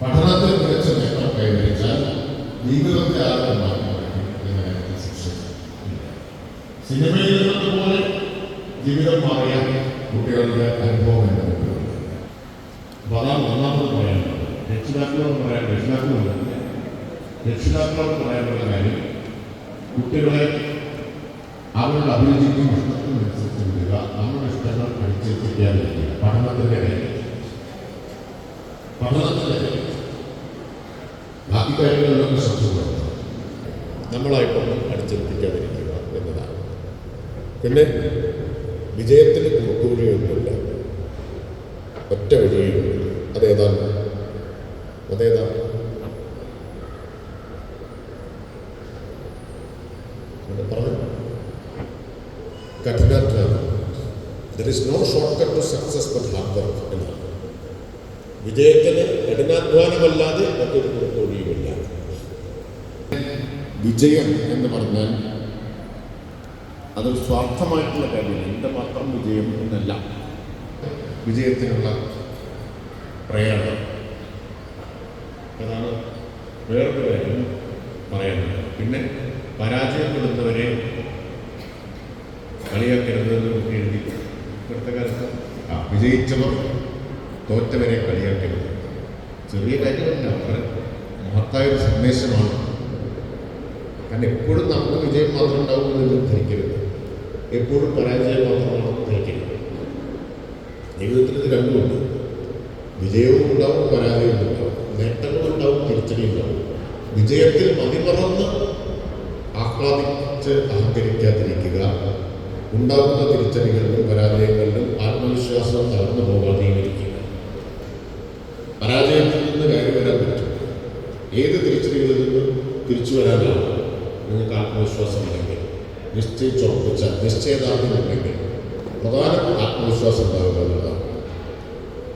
പഠനത്തിൽ മികച്ച നേട്ടം കൈവരിച്ചാൽ ജീവിതത്തെ സംശയമില്ല. സിനിമയിൽ നിന്നതുപോലെ ജീവിതം മാറിയ കുട്ടികളുടെ അനുഭവം എന്റെ മുമ്പിലുണ്ട് അപ്പൊ അതാണ് ഒന്നാമത് പറയാനുള്ളത് രക്ഷിതാക്കളോട് പറയാൻ രക്ഷിതാക്കളുണ്ട് രക്ഷിതാക്കളോട് പറയാനുള്ള കാര്യം കുട്ടികളെ അവരുടെ അഭിരുചിക്കും ഇഷ്ടത്തിനും അനുസരിച്ച് വിടുക നമ്മുടെ ഇഷ്ടങ്ങൾ അടിച്ചേൽപ്പിക്കാതിരിക്കുക പഠനത്തിന്റെ കാര്യം പഠനത്തിന്റെ കാര്യം ബാക്കി കാര്യങ്ങളിലൊക്കെ ശ്രദ്ധ കൊടുക്കണം നമ്മളായിട്ടൊന്നും അടിച്ചേൽപ്പിക്കാതിരിക്കുക എന്നതാണ്. പിന്നെ വിജയത്തിന് കുറുക്കുവഴിയൊന്നുമില്ല ഒറ്റ വഴിയും അതേതാണ്? അതേതാണ്? കഠിനാധ്വാനം. There is no short cut to success but hard work എന്നാണ് വിജയത്തിന് കഠിനാധ്വാനമല്ലാതെ മറ്റൊരു പുറത്തൊഴിയുമില്ല വിജയം എന്ന് പറഞ്ഞാൽ അത് സ്വാർത്ഥമായിട്ടുള്ള കാര്യമല്ല. എന്റെ മാത്രം വിജയം എന്നല്ല. വിജയത്തിനുള്ള പ്രേരണ അതാണ് വേറൊരു കാര്യം പറയാനുള്ളത്. പിന്നെ പരാജയപ്പെടുന്നവരെ കളിയാക്കരുതെന്ന് നമുക്ക് എഴുതി ഇപ്പോഴത്തെ കാലത്ത് വിജയിച്ചവർ തോറ്റവരെ കളിയാക്കരുത്. ചെറിയ കാര്യമല്ല വളരെ മഹത്തായ ഒരു സന്ദേശമാണ്. കാരണം എപ്പോഴും നമുക്ക് വിജയം മാത്രം ഉണ്ടാവുമെന്ന് ധരിക്കരുത്. എപ്പോഴും പരാജയം മാത്രമാണ് ധരിക്കരുത്. ജീവിതത്തിൽ ഇത് രണ്ടുമുണ്ട് വിജയവും ഉണ്ടാവും പരാജയവും ഉണ്ടാവും. നേട്ടങ്ങളും ഉണ്ടാവും തിരിച്ചടി ഉണ്ടാവും. വിജയത്തിൽ മതിമറന്ന് ആഹ്ലാദിച്ച് അഹങ്കരിക്കാതിരിക്കുക. ഉണ്ടാകുന്ന തിരിച്ചടികളിലും പരാജയങ്ങളിലും ആത്മവിശ്വാസം തകർന്നു പോകാതെയും ഏത് തിരിച്ചടികളിൽ നിന്ന് തിരിച്ചു വരാനാണ് നിങ്ങൾക്ക് ആത്മവിശ്വാസം ഉണ്ടെങ്കിൽ നിശ്ചയിച്ചുറപ്പിച്ച നിശ്ചയദാർഢ്യം ഉണ്ടെങ്കിൽ പ്രധാന ആത്മവിശ്വാസം ഉണ്ടാകുക എന്നുള്ളതാണ്.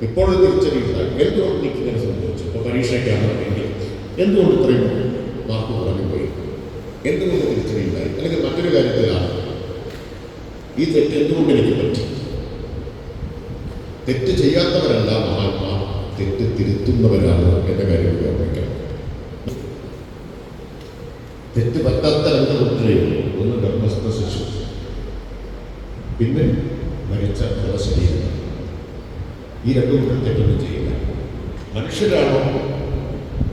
ഇപ്പോൾ ഒരു തിരിച്ചടി ഉണ്ടായി. എന്തുകൊണ്ട് എനിക്ക് ഇങ്ങനെ സംഭവിച്ചു? ഇപ്പോൾ പരീക്ഷയ്ക്കാണ് എങ്കിൽ എന്തുകൊണ്ട് ഇത്രയും മാർക്ക് കുറഞ്ഞുപോയി? എന്തുകൊണ്ട് തിരിച്ചടി ഉണ്ടായി? അല്ലെങ്കിൽ മറ്റൊരു കാര്യത്തിലാണ് ഈ തെറ്റ് എന്തുകൊണ്ട് എനിക്ക് പറ്റി? തെറ്റ് ചെയ്യാത്തവരല്ല മഹാത്മാ. തെറ്റ് തിരുത്തുന്നവരാണ് എന്ന കാര്യം ഓർമ്മിക്കണം. തെറ്റ് പറ്റാത്ത രണ്ട് കുട്ടികളേ ഒന്ന് ഗർഭസ്ഥ ശിശു. പിന്നെ മരിച്ച ശരീരം. ഈ രണ്ടു കൂട്ടർ തെറ്റൊന്നും ചെയ്യില്ല. മനുഷ്യരാണോ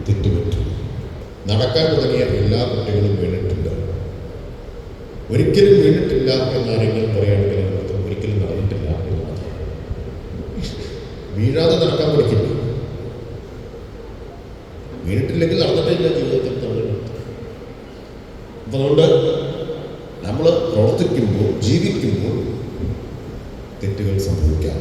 തെറ്റുപറ്റും. നടക്കാൻ തുടങ്ങിയ എല്ലാ കുട്ടികളും വീണിട്ടില്ല ഒരിക്കലും വീണിട്ടില്ല എന്നാരെങ്കിലും പറയുകയാണെങ്കിൽ ഒരിക്കലും നടന്നിട്ടില്ല എന്ന് വീഴാതെ നടക്കാൻ പഠിക്കില്ല. വീണിട്ടില്ലെങ്കിൽ നടന്നിട്ടില്ല ജീവിതത്തിൽ. അതുകൊണ്ട് നമ്മൾ പ്രവർത്തിക്കുമ്പോൾ ജീവിക്കുമ്പോൾ തെറ്റുകൾ സംഭവിക്കാം.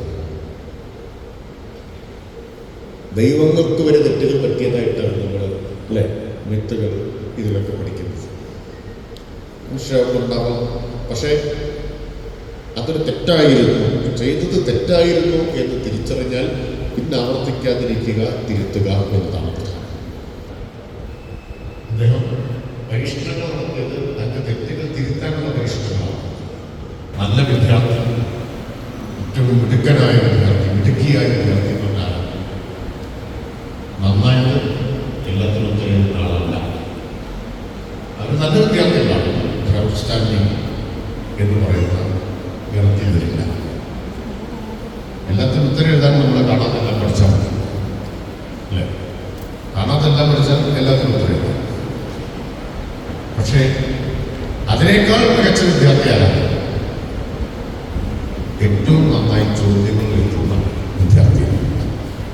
ദൈവങ്ങൾക്ക് വരെ തെറ്റുകൾ പറ്റിയതായിട്ടാണ് നമ്മൾ അല്ലേ? മിത്തുകൾ ഇതിലൊക്കെ പഠിക്കുന്നത്. മനുഷ്യർക്കുണ്ടാവാം പക്ഷേ അതൊരു തെറ്റായിരുന്നു. ചെയ്തത് തെറ്റായിരുന്നു എന്ന് തിരിച്ചറിഞ്ഞാൽ പിന്നെ ആവർത്തിക്കാതിരിക്കുക തിരുത്തുക എന്നതാണ് പ്രധാനം അദ്ദേഹം പരീക്ഷണങ്ങൾ നടത്തിയത് തന്റെ തെറ്റുകൾ തിരുത്താനുള്ള പരിഷ്കരണമാണ് നല്ല വിദ്യാർത്ഥി ഏറ്റവും മിടുക്കനായ വിദ്യാർത്ഥി മിടുക്കിയായ വിദ്യാർത്ഥി കൊണ്ടാണ്. നന്നായത് എല്ലാത്തിനും ചെയ്യുന്ന ആളല്ല. അവർ നല്ല വിദ്യാർത്ഥികളാണ്. ഔട്ട്സ്റ്റാൻഡിങ് എന്ന് പറയുന്ന ഉയർത്തിയതില്ല എല്ലാത്തിനും ഉത്തരം എഴുതാൻ നമ്മൾ കാണാതെല്ലാം പഠിച്ചാൽ മതി. അല്ലേ? കാണാതെല്ലാം പഠിച്ചാൽ എല്ലാത്തിനും ഉത്തരം എഴുതാം പക്ഷേ അതിനേക്കാൾ മികച്ച വിദ്യാർത്ഥിയാണ് ഏറ്റവും നന്നായി ചോദ്യങ്ങൾ എഴുതുന്ന വിദ്യാർത്ഥിയാണ്